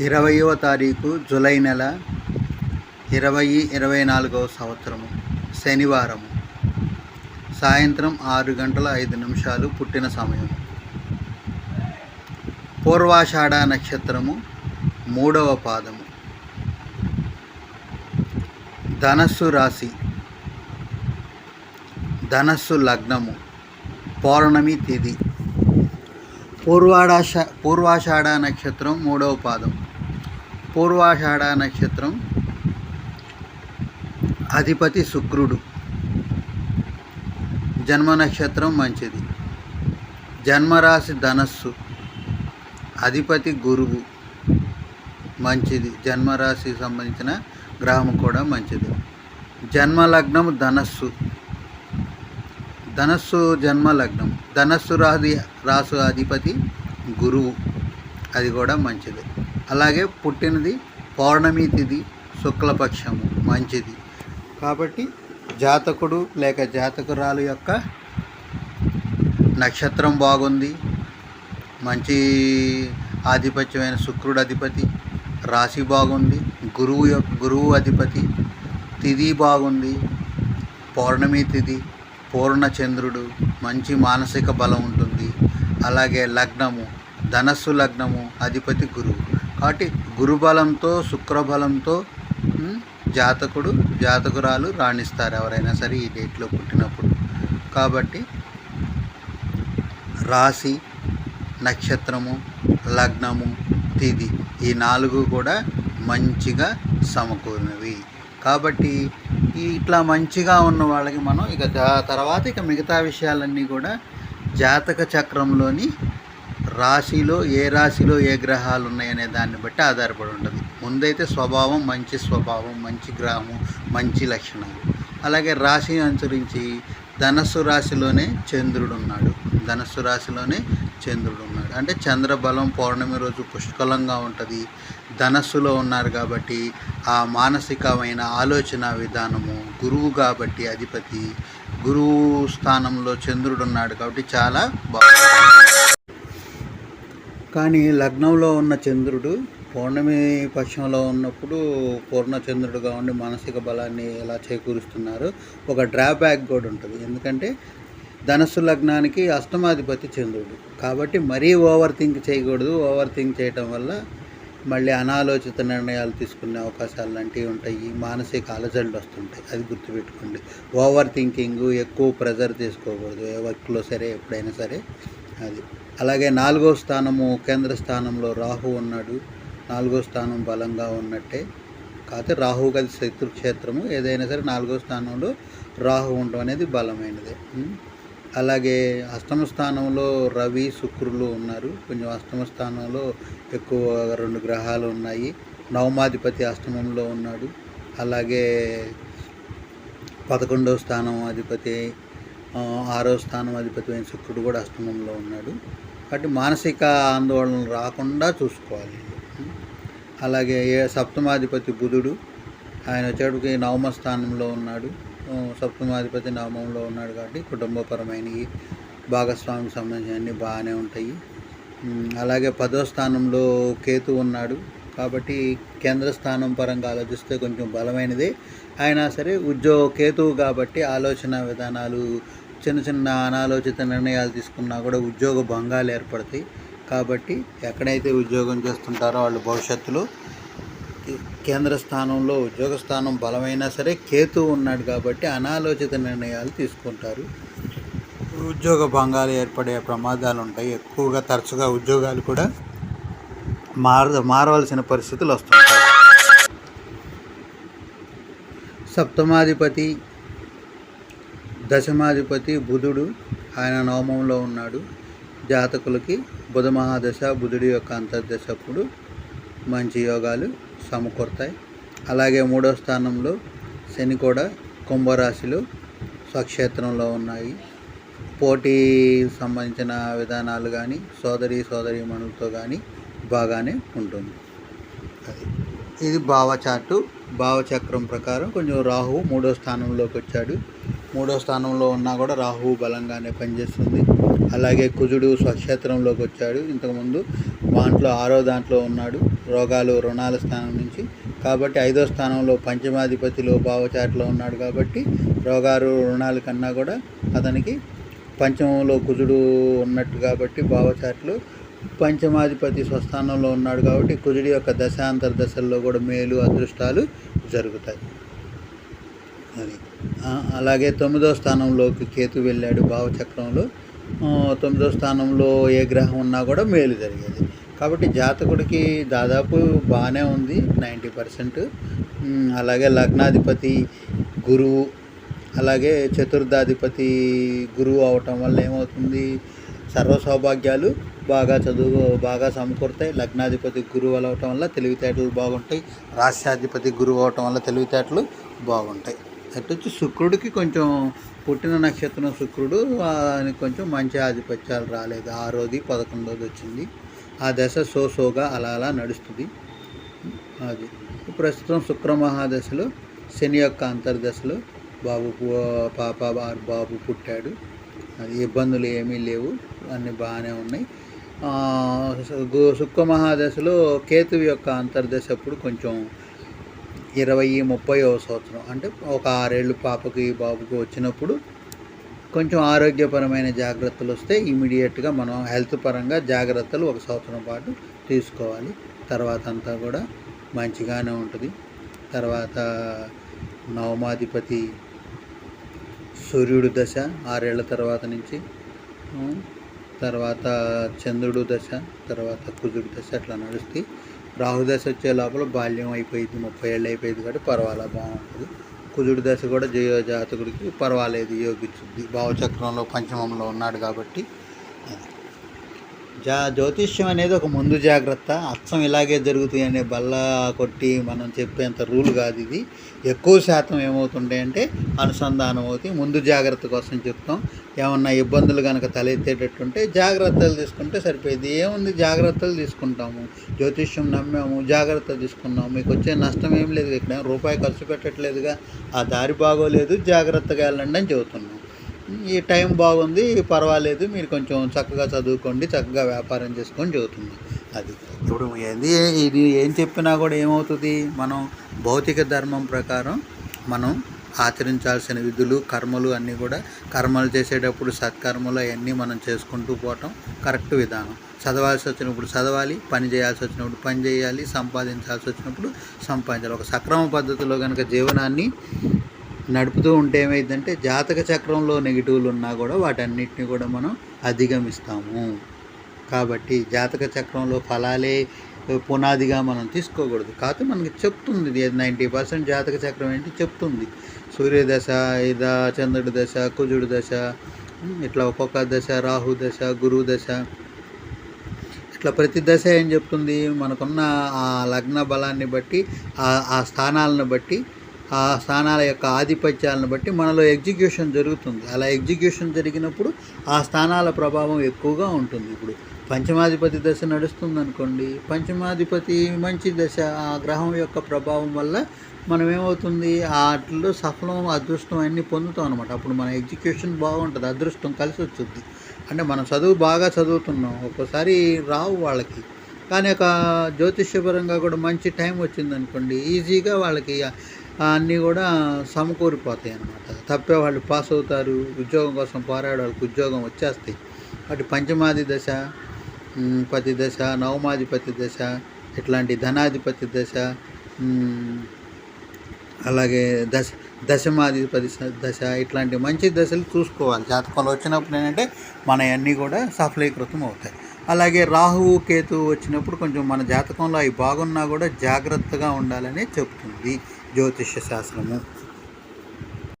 ఇరవయవ తారీఖు జూలై నెల ఇరవై ఇరవై నాలుగవ సంవత్సరము శనివారము. సాయంత్రం ఆరు గంటల ఐదు నిమిషాలు పుట్టిన సమయం. పూర్వాషాఢ నక్షత్రము మూడవ పాదము. ధనస్సు రాశి. ధనస్సు లగ్నము పౌర్ణమి తిథి పూర్వాడాష పూర్వాషాఢ నక్షత్రం మూడవ పాదం. పూర్వాషాఢ నక్షత్రం అధిపతి శుక్రుడు. జన్మ నక్షత్రం మంచిది. జన్మరాశి ధనస్సు అధిపతి గురువు మంచిది. జన్మరాశికి సంబంధించిన గ్రహం కూడా మంచిది. జన్మ లగ్నం ధనస్సు. ధనస్సు జన్మ లగ్నం. ధనస్సు రాది రాసు అధిపతి గురువు. అది కూడా మంచిది. అలాగే పుట్టినది పౌర్ణమి తిథి శుక్లపక్షము మంచిది. కాబట్టి జాతకుడు లేక జాతకురాలు యొక్క నక్షత్రం బాగుంది. మంచి ఆధిపత్యమైన శుక్రుడు అధిపతి రాశి బాగుంది. గురువు యొక్క గురువు అధిపతి తిథి బాగుంది. పౌర్ణమి తిథి పూర్ణచంద్రుడు మంచి మానసిక బలం ఉంటుంది. అలాగే లగ్నము ధనస్సు లగ్నము అధిపతి గురువు. కాబట్టి గురుబలంతో శుక్రబలంతో జాతకుడు జాతకురాలు రాణిస్తారు ఎవరైనా సరే ఈ డేట్లో పుట్టినప్పుడు. కాబట్టి రాశి నక్షత్రము లగ్నము తిది ఈ నాలుగు కూడా మంచిగా సమకూరినవి. కాబట్టి ఈ ఇట్లా మంచిగా ఉన్న వాళ్ళకి మనం ఇక తర్వాత ఇక మిగతా విషయాలన్నీ కూడా జాతక చక్రంలోని రాశిలో ఏ రాశిలో ఏ గ్రహాలు ఉన్నాయనే దాన్ని బట్టి ఆధారపడి ఉంటుంది. ముందైతే స్వభావం మంచి స్వభావం మంచి గ్రహము మంచి లక్షణాలు. అలాగే రాశి అనుసరించి ధనస్సు రాశిలోనే చంద్రుడు ఉన్నాడు. ధనస్సు రాశిలోనే చంద్రుడు ఉన్నాడు. అంటే చంద్రబలం పౌర్ణమి రోజు పుష్కలంగా ఉంటుంది. ధనస్సులో ఉన్నారు కాబట్టి ఆ మానసికమైన ఆలోచన విధానము గురువు కాబట్టి అధిపతి. గురువు స్థానంలో చంద్రుడు ఉన్నాడు కాబట్టి చాలా బాగుంటుంది. కానీ లగ్నంలో ఉన్న చంద్రుడు పౌర్ణమి పక్షంలో ఉన్నప్పుడు పూర్ణచంద్రుడుగా ఉండి మానసిక బలాన్ని ఎలా చేకూరుస్తున్నారు? ఒక డ్రాబ్యాక్ కూడా ఉంటుంది. ఎందుకంటే ధనస్సు లగ్నానికి అష్టమాధిపతి చంద్రుడు. కాబట్టి మరీ ఓవర్ థింక్ చేయకూడదు. ఓవర్ థింక్ చేయటం వల్ల మళ్ళీ అనాలోచిత నిర్ణయాలు తీసుకునే అవకాశాలు లాంటివి ఉంటాయి. మానసిక అలజడులు వస్తుంటాయి. అది గుర్తుపెట్టుకోండి. ఓవర్ థింకింగ్ ఎక్కువ ప్రెజర్ తీసుకోకూడదు. ఏ వర్క్లో సరే ఎప్పుడైనా సరే. అది. అలాగే నాలుగో స్థానము కేంద్ర స్థానంలో రాహు ఉన్నాడు. నాలుగో స్థానం బలంగా ఉన్నట్టే. కాకపోతే రాహు గది శత్రుక్షేత్రము ఏదైనా సరే నాలుగో స్థానంలో రాహు ఉండడం అనేది బలమైనదే. అలాగే అష్టమ స్థానంలో రవి శుక్రులు ఉన్నారు. కొంచెం అష్టమ స్థానంలో ఎక్కువ రెండు గ్రహాలు ఉన్నాయి. నవమాధిపతి అష్టమంలో ఉన్నాడు. అలాగే పదకొండవ స్థానం అధిపతి ఆరో స్థానం అధిపతి అయిన శుక్రుడు కూడా అష్టమంలో ఉన్నాడు. కాబట్టి మానసిక ఆందోళన రాకుండా చూసుకోవాలి. అలాగే ఏ సప్తమాధిపతి బుధుడు ఆయన వచ్చేటికి నవమ స్థానంలో ఉన్నాడు. సప్తమాధిపతి నవమంలో ఉన్నాడు కాబట్టి కుటుంబపరమైనవి భాగస్వామికి సంబంధించిన అన్నీ బాగానే ఉంటాయి. అలాగే పదో స్థానంలో కేతు ఉన్నాడు. కాబట్టి కేంద్ర స్థానం పరంగా ఆలోచిస్తే కొంచెం బలమైనదే. అయినా సరే ఉద్యోగ కేతువు కాబట్టి ఆలోచన విధానాలు చిన్న చిన్న అనాలోచిత నిర్ణయాలు తీసుకున్నా కూడా ఉద్యోగ భంగాలు ఏర్పడతాయి. కాబట్టి ఎక్కడైతే ఉద్యోగం చేస్తుంటారో వాళ్ళు భవిష్యత్తులో కేంద్ర స్థానంలో ఉద్యోగ స్థానం బలమైనా సరే కేతు ఉన్నాడు కాబట్టి అనాలోచిత నిర్ణయాలు తీసుకుంటారు. ఉద్యోగ భంగాలు ఏర్పడే ప్రమాదాలు ఉంటాయి. ఎక్కువగా తరచుగా ఉద్యోగాలు కూడా మార మారవలసిన పరిస్థితులు వస్తుంటాయి. సప్తమాధిపతి దశమాధిపతి బుధుడు ఆయన నవమంలో ఉన్నాడు. జాతకులకి బుధ మహాదశ బుధుడి యొక్క అంతర్దశప్పుడు మంచి యోగాలు సమకూరుతాయి. అలాగే మూడో స్థానంలో శని కూడా కుంభరాశిలో స్వక్షేత్రంలో ఉన్నాయి. పోటీ సంబంధించిన విధానాలు కానీ సోదరి సోదరి మనులతో కానీ బాగానే ఉంటుంది. అది. ఇది భావచాటు భావచక్రం ప్రకారం కొంచెం రాహువు మూడో స్థానంలోకి వచ్చాడు. మూడో స్థానంలో ఉన్నా కూడా రాహువు బలంగానే పనిచేస్తుంది. అలాగే కుజుడు స్వక్షేత్రంలోకి వచ్చాడు. ఇంతకుముందు దాంట్లో ఆరో దాంట్లో ఉన్నాడు. రోగాలు రుణాల స్థానం నుంచి. కాబట్టి ఐదో స్థానంలో పంచమాధిపతిలో భావచాట్లో ఉన్నాడు కాబట్టి రోగాలు రుణాల కన్నా కూడా అతనికి పంచమంలో కుజుడు ఉన్నట్టు కాబట్టి భావచాట్లు పంచమాధిపతి స్వస్థానంలో ఉన్నాడు కాబట్టి కుజుడి యొక్క దశాంతర దశల్లో కూడా మేలు అదృష్టాలు జరుగుతాయి. అది అలాగే తొమ్మిదో స్థానంలోకి కేతు వెళ్ళాడు భావచక్రంలో. తొమ్మిదో స్థానంలో ఏ గ్రహం ఉన్నా కూడా మేలు జరిగేది. కాబట్టి జాతకుడికి దాదాపు బాగానే ఉంది నైంటీ పర్సెంట్. అలాగే లగ్నాధిపతి గురువు అలాగే చతుర్థాధిపతి గురువు అవటం వల్ల ఏమవుతుంది? సర్వ సౌభాగ్యాలు బాగా చదువు బాగా సమకూరుతాయి. లగ్నాధిపతి గురువు అవటం వల్ల తెలివితేటలు బాగుంటాయి. రాష్ట్రాధిపతి గురువు అవటం వల్ల తెలివితేటలు బాగుంటాయి. అటు వచ్చి శుక్రుడికి కొంచెం పుట్టిన నక్షత్రం శుక్రుడు కొంచెం మంచి ఆధిపత్యాలు రాలేదు. ఆరోది పదకొండోది వచ్చింది. ఆ దశ సో సోగా అలా అలా నడుస్తుంది. అది. ప్రస్తుతం శుక్ర మహాదశలో శని యొక్క అంతర్దశలో బాబు పాప బాబు పుట్టాడు. అది ఇబ్బందులు ఏమీ లేవు. అన్నీ బాగానే ఉన్నాయి. శుక్ర మహాదశలో కేతువు యొక్క అంతర్దశ అప్పుడు కొంచెం ఇరవై ముప్పైవ సంవత్సరం. అంటే ఒక ఆరేళ్ళు పాపకి బాబుకి వచ్చినప్పుడు కొంచెం ఆరోగ్యపరమైన జాగ్రత్తలు వస్తే ఇమీడియట్గా మనం హెల్త్ పరంగా జాగ్రత్తలు ఒక సంవత్సరం పాటు తీసుకోవాలి. తర్వాత అంతా కూడా మంచిగానే ఉంటుంది. తర్వాత నవమాధిపతి సూర్యుడు దశ ఆరేళ్ళ తర్వాత నుంచి తర్వాత చంద్రుడు దశ తర్వాత కుజుడు దశ అట్లా నడుస్తాయి రాహుదశ వచ్చే లోపల బాల్యం అయిపోయింది ముప్పై ఏళ్ళు అయిపోయింది కాబట్టి పర్వాలా బాగుంటుంది కుజుడి దశ కూడా జయ జాతకుడికి పర్వాలేదు యోగించుద్ది భావచక్రంలో పంచమంలో ఉన్నాడు కాబట్టి అది. జా జ్యోతిష్యం అనేది ఒక ముందు జాగ్రత్త. అచ్చం ఇలాగే జరుగుతాయి అనే బల్ల కొట్టి మనం చెప్పేంత రూల్ కాదు ఇది. ఎక్కువ శాతం ఏమవుతుండే అంటే అనుసంధానం అవుతాయి. ముందు జాగ్రత్త కోసం చెప్తాం. ఏమన్నా ఇబ్బందులు కనుక తలెత్తేటట్టుంటే జాగ్రత్తలు తీసుకుంటే సరిపోయింది. ఏముంది? జాగ్రత్తలు తీసుకుంటాము. జ్యోతిష్యం నమ్మాము. జాగ్రత్త తీసుకున్నాము. మీకు వచ్చే నష్టం ఏం లేదు. ఇక్కడ రూపాయి ఖర్చు పెట్టట్లేదుగా. ఆ దారి బాగోలేదు. జాగ్రత్తగా వెళ్ళండి అని చెబుతున్నాం. ఈ టైం బాగుంది పర్వాలేదు మీరు కొంచెం చక్కగా చదువుకోండి చక్కగా వ్యాపారం చేసుకొని చదువుతుంది. అది. ఇప్పుడు ఏది ఇది ఏం చెప్పినా కూడా ఏమవుతుంది? మనం భౌతిక ధర్మం ప్రకారం మనం ఆచరించాల్సిన విధులు కర్మలు అన్నీ కూడా కర్మలు చేసేటప్పుడు సత్కర్మలు అవన్నీ మనం చేసుకుంటూ పోవటం కరెక్ట్ విధానం. చదవాల్సి వచ్చినప్పుడు చదవాలి పని చేయాల్సి వచ్చినప్పుడు పని చేయాలి సంపాదించాల్సి వచ్చినప్పుడు సంపాదించాలి. ఒక సక్రమ పద్ధతిలో కనుక జీవనాన్ని నడుపుతూ ఉంటే ఏమైందంటే జాతక చక్రంలో నెగిటివ్లు ఉన్నా కూడా వాటన్నిటిని కూడా మనం అధిగమిస్తాము. కాబట్టి జాతక చక్రంలో ఫలాలే పునాదిగా మనం తీసుకోకూడదు. కాకపోతే మనకి చెప్తుంది నైంటీ పర్సెంట్ జాతక చక్రం ఏంటి చెప్తుంది. సూర్యదశ ఇదా చంద్రుడి దశ కుజుడి దశ ఇట్లా ఒక్కొక్క దశ రాహు దశ గురువు దశ. ఇట్లా ప్రతి దశ ఏం చెప్తుంది? మనకున్న ఆ లగ్న బలాన్ని బట్టి ఆ స్థానాలను బట్టి ఆ స్థానాల యొక్క ఆధిపత్యాలను బట్టి మనలో ఎగ్జిక్యూషన్ జరుగుతుంది. అలా ఎగ్జిక్యూషన్ జరిగినప్పుడు ఆ స్థానాల ప్రభావం ఎక్కువగా ఉంటుంది. ఇప్పుడు పంచమాధిపతి దశ నడుస్తుంది అనుకోండి పంచమాధిపతి మంచి దశ ఆ గ్రహం యొక్క ప్రభావం వల్ల మనం ఏమవుతుంది వాటిలో సఫలం అదృష్టం అన్నీ పొందుతాం అనమాట అప్పుడు మన ఎగ్జిక్యూషన్ బాగుంటుంది అదృష్టం కలిసి వచ్చింది అంటే మనం చదువు బాగా చదువుతున్నాం ఒక్కోసారి రావు వాళ్ళకి. కానీ ఒక జ్యోతిష్యపరంగా కూడా మంచి టైం వచ్చింది అనుకోండి ఈజీగా వాళ్ళకి అన్నీ కూడా సమకూరిపోతాయి అన్నమాట. తప్పే వాళ్ళు పాస్ అవుతారు ఉద్యోగం కోసం పోరాడే వాళ్ళకి ఉద్యోగం వచ్చేస్తాయి. అటు పంచమాది దశ పతి దశ నవమాధిపతి దశ ఇట్లాంటి ధనాధిపతి దశ అలాగే దశ దశమాధిపతి దశ ఇట్లాంటి మంచి దశలు చూసుకోవాలి. జాతకంలో వచ్చినప్పుడు ఏంటంటే మన అన్నీ కూడా సఫలీకృతం అవుతాయి. అలాగే రాహువు కేతు వచ్చినప్పుడు కొంచెం మన జాతకంలో అవి బాగున్నా కూడా జాగ్రత్తగా ఉండాలని చెప్తుంది. జ్యోతిష్య శాస్త్రము